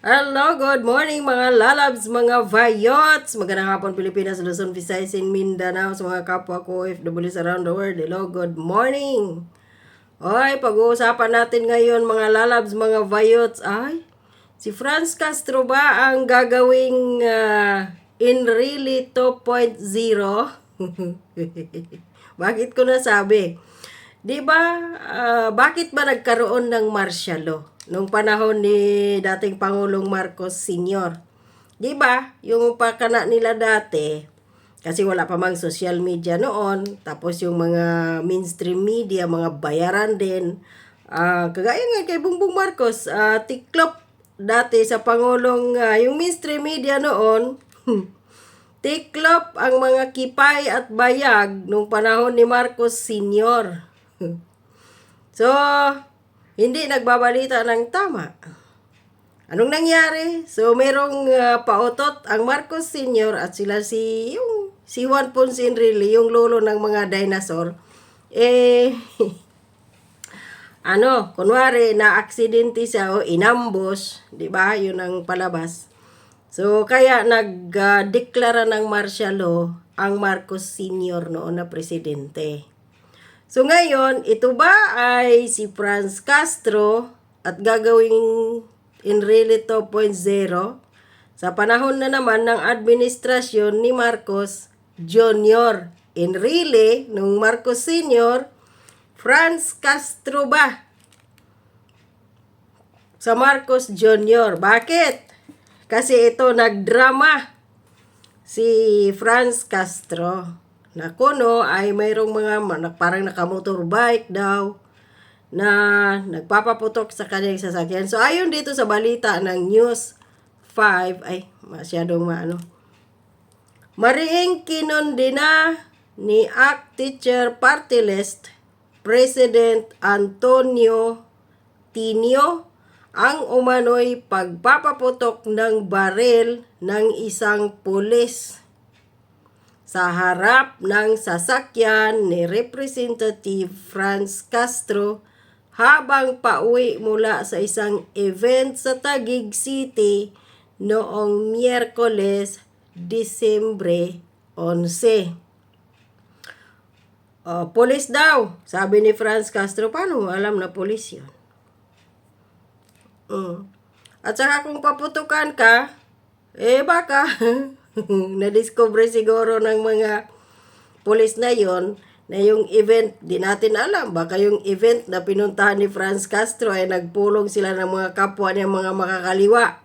Hello, good morning mga lalabs, mga vayots. Magandang hapon Pilipinas, Luzon, Visayas, and Mindanao sa mga kapwa ko OFWs around the world. Hello, good morning. Oy, pag-uusapan natin ngayon mga lalabs, mga vayots. Ay, si Franz Castro ba ang gagawing uh, in really 2.0? Bakit ko nasabi? 'Di ba? ah, bakit ba nagkaroon ng martial law nung panahon ni dating Pangulong Marcos Sr.? 'Di ba? Yung pakana nila dati kasi wala pa mang social media noon, tapos yung mga mainstream media, mga bayaran din. Ah, kagaya nga kay Bongbong Marcos, ah, tiklop dati sa Pangulong, ah, yung mainstream media noon, tiklop ang mga kipay at bayag nung panahon ni Marcos Sr. So, hindi nagbabalita ng tama. Anong nangyari? So, merong uh, pautot ang Marcos Sr. at sila si, yung, si Juan Ponce Enrile, yung lolo ng mga dinosaur. Eh, ano, kunwari, na-aksidente siya o inambos, di ba? Yun ang palabas. So, kaya nag-deklara ng martial law ang Marcos Sr. noon na presidente. So ngayon, ito ba ay si Franz Castro at gagawing Enrile 2.0 sa panahon na naman ng administrasyon ni Marcos Jr. Enrile nung Marcos Sr. Franz Castro ba? Sa Marcos Jr. Bakit? Kasi ito nagdrama si Franz Castro na kuno ay mayroong mga parang nakamotorbike daw na nagpapaputok sa kanyang sasakyan. So ayon dito sa balita ng News 5 ay masyadong maano. Mariing kinondena ni ACT Teacher Party List President Antonio Tinio ang umano'y pagpapaputok ng baril ng isang pulis sa harap ng sasakyan ni Representative Franz Castro habang pauwi mula sa isang event sa Taguig City noong Miyerkules, Disembre 11. Oh, polis daw, sabi ni Franz Castro. Paano mo alam na polis yun? Mm. At saka kung paputukan ka, eh baka na-discover siguro ng mga pulis na yon na yung event, di natin alam. Baka yung event na pinuntahan ni Franz Castro ay nagpulong sila ng mga kapwa niya mga makakaliwa.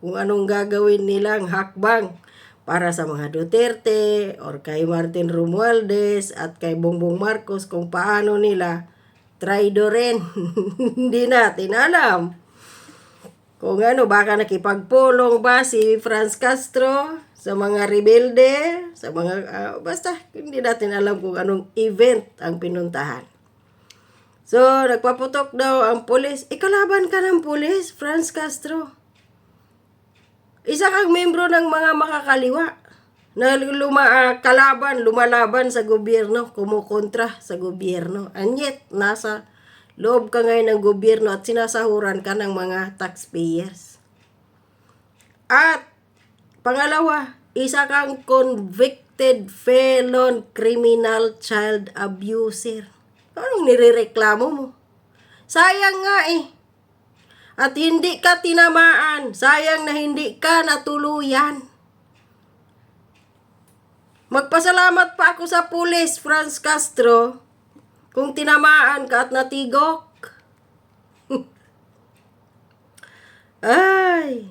Kung anong gagawin nilang hakbang para sa mga Duterte or kay Martin Romualdez at kay Bongbong Marcos kung paano nila traidorin. Hindi natin alam. Kung ano, baka nakipagpulong ba si Franz Castro sa mga rebelde, sa mga, ah, basta hindi natin alam kung anong event ang pinuntahan. So, nagpaputok daw ang pulis. Ikalaban ka ng pulis, Franz Castro. Isa kang membro ng mga makakaliwa na luma, ah, kalaban, lumalaban sa gobyerno, kumukontra sa gobyerno. And yet, nasa loob ka ngayon ng gobyerno at sinasahuran ka ng mga taxpayers. At pangalawa, isa kang convicted felon criminal child abuser. Anong nirereklamo mo? Sayang nga eh. At hindi ka tinamaan. Sayang na hindi ka natuluyan. Magpasalamat pa ako sa pulis, Franz Castro, kung tinamaan ka at natigok. Ay.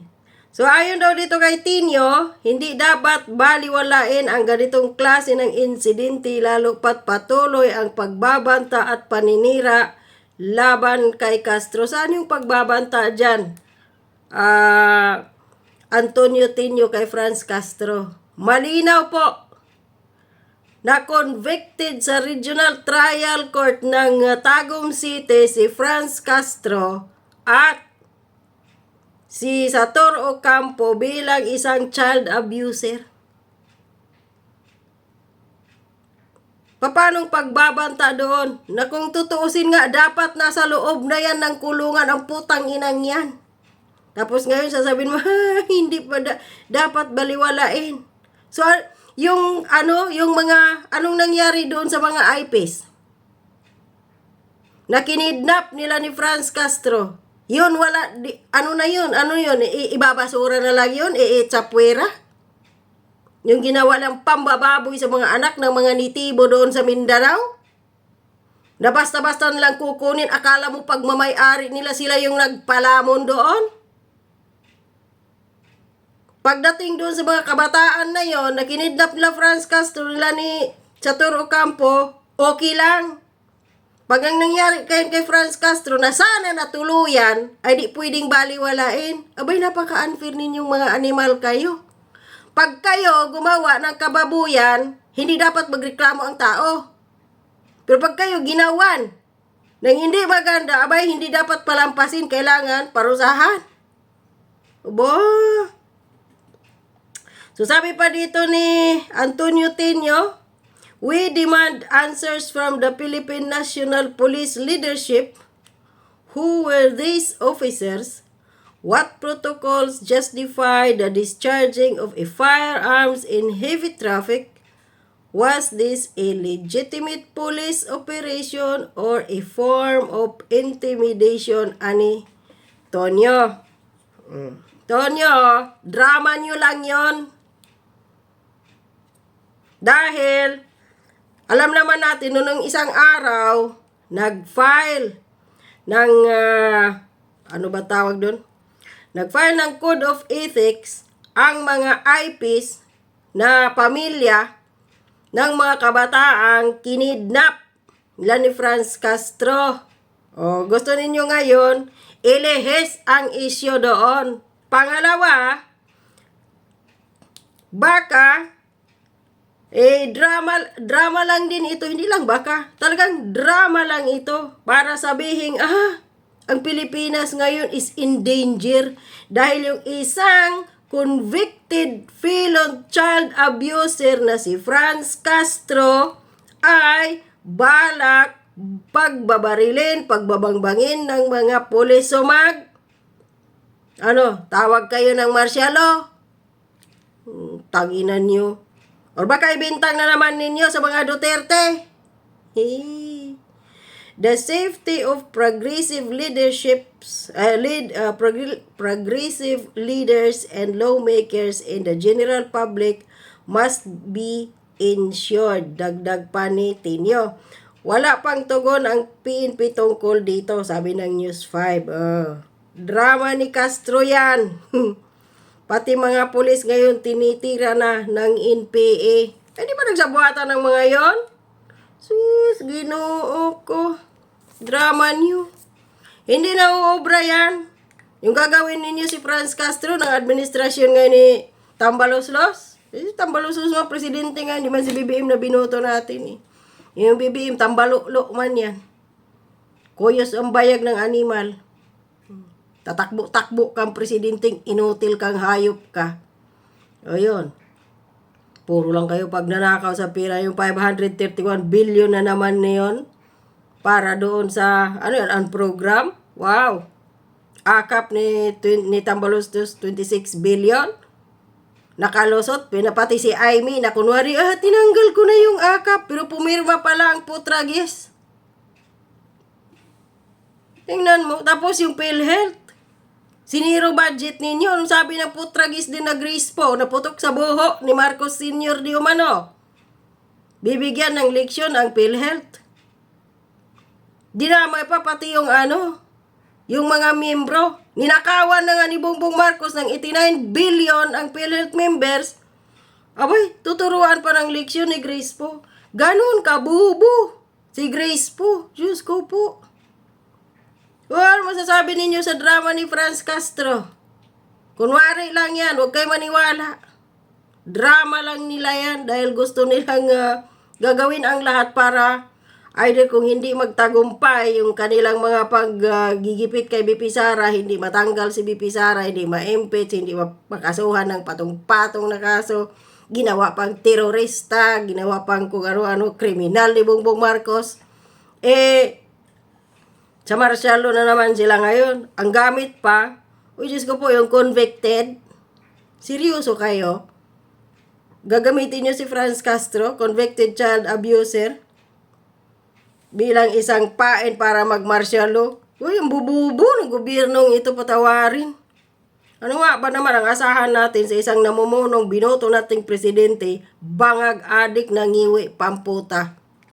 So ayon daw dito kay Tinyo, hindi dapat baliwalain ang ganitong klase ng insidente lalo pat patuloy ang pagbabanta at paninira laban kay Castro. Saan yung pagbabanta dyan? Ah, Antonio Tinyo kay Franz Castro. Malinaw po na convicted sa Regional Trial Court ng uh, Tagum City si Franz Castro at si Sator Ocampo bilang isang child abuser. Papanong pagbabanta doon? Na kung tutuusin nga, dapat nasa loob na yan ng kulungan ang putang inang yan. Tapos ngayon sasabihin mo, "Ha, hindi pa da- dapat baliwalain. So, yung ano, yung mga, anong nangyari doon sa mga IPs? Na kinidnap nila ni Franz Castro. Yun, wala, di, ano na yun? Ano yun? I, ibabasura na lang yun? I-chapwera? Yung ginawa ng pambababoy sa mga anak ng mga nitibo doon sa Mindanao? Na basta-basta nilang kukunin, akala mo pagmamay-ari nila sila yung nagpalamon doon? Pagdating doon sa mga kabataan na yon, na kinidnap nila Franz Castro nila ni Chatur Ocampo, okay lang. Pag ang nangyari kay, kay Franz Castro na sana natuluyan, ay di pwedeng baliwalain. Abay, napaka-unfair ninyong mga animal kayo. Pag kayo gumawa ng kababuyan, hindi dapat magreklamo ang tao. Pero pag kayo ginawan ng hindi maganda, abay, hindi dapat palampasin, kailangan parusahan. Aba, So sabi pa dito ni Antonio Tino, we demand answers from the Philippine National Police leadership. Who were these officers? What protocols justify the discharging of a firearms in heavy traffic? Was this a legitimate police operation or a form of intimidation? Ani Tonyo. Mm. Tonyo, drama nyo lang yon. Dahil, alam naman natin, noong isang araw, nag-file ng, ah, ano ba tawag doon? Nag-file ng Code of Ethics ang mga IPs na pamilya ng mga kabataang kinidnap nila ni Franz Castro. O, gusto ninyo ngayon, ilihis ang isyo doon. Pangalawa, baka eh, drama, drama lang din ito. Hindi lang baka. Talagang drama lang ito. Para sabihin, ah, ang Pilipinas ngayon is in danger. Dahil yung isang convicted felon child abuser na si Franz Castro ay balak pagbabarilin, pagbabangbangin ng mga pulis sumag. Ano, tawag kayo ng marsyalo? Hmm, Tanginan nyo. Or baka ibintang na naman ninyo sa mga Duterte. Hey. The safety of progressive leaderships, uh, lead, uh, prog- progressive leaders and lawmakers in the general public must be ensured. Dagdag pa ni Tinyo. Wala pang tugon ang PNP tungkol dito, sabi ng News 5. Uh, drama ni Castro yan. Pati mga pulis ngayon tinitira na ng NPA. Eh di ba nagsabuhatan ng mga yon? Sus, ginoo ko. Drama niyo. Hindi na uobra yan. Yung gagawin ninyo si Franz Castro ng administrasyon ngayon ni Tambaloslos. Eh, Tambaloslos mga presidente nga, hindi man si BBM na binoto natin eh. Yung BBM, tambalulo man yan. Kuyos ang bayag ng animal. Tatakbo-takbo kang presidenteng inutil kang hayop ka. O yun. Puro lang kayo pag nanakaw sa pira yung 531 billion na naman niyon para doon sa ano yan, ang program. Wow. Akap ni, ni Tambalostos 26 billion. Nakalusot, pinapati si Amy na kunwari, ah, tinanggal ko na yung akap, pero pumirma pala ang putragis. Tingnan mo, tapos yung PhilHealth. Siniro budget ninyo. Anong sabi ng putragis din na Grispo, naputok sa buho ni Marcos Sr. di umano? Bibigyan ng leksyon ang PhilHealth. Dinamay pa pati yung ano, yung mga miyembro. Ninakawan na nga ni Bongbong Marcos ng 89 billion ang PhilHealth members. Abay, tuturuan pa ng leksyon ni Grace po. Ganon ka, bubo. Si Grace po. Diyos ko po. Well, masasabi ninyo sa drama ni Franz Castro? Kunwari lang yan, huwag kayo maniwala. Drama lang nila yan dahil gusto nilang ah, gagawin ang lahat para either kung hindi magtagumpay yung kanilang mga paggigipit kay BP Sara, hindi matanggal si BP Sara, hindi ma-impeach, hindi makasuhan ng patong-patong na kaso, ginawa pang terorista, ginawa pang kung ano-ano, kriminal ni Bongbong Marcos. Eh, sa Marcialo na naman sila ngayon. Ang gamit pa, Uy, Diyos ko po, yung convicted. Seryoso kayo? Gagamitin nyo si Franz Castro, convicted child abuser, bilang isang pain para mag-martial law. Uy, ang bububo ng gobyernong ito patawarin. Ano nga ba naman ang asahan natin sa isang namumunong binoto nating presidente, bangag adik na ngiwi, pamputa.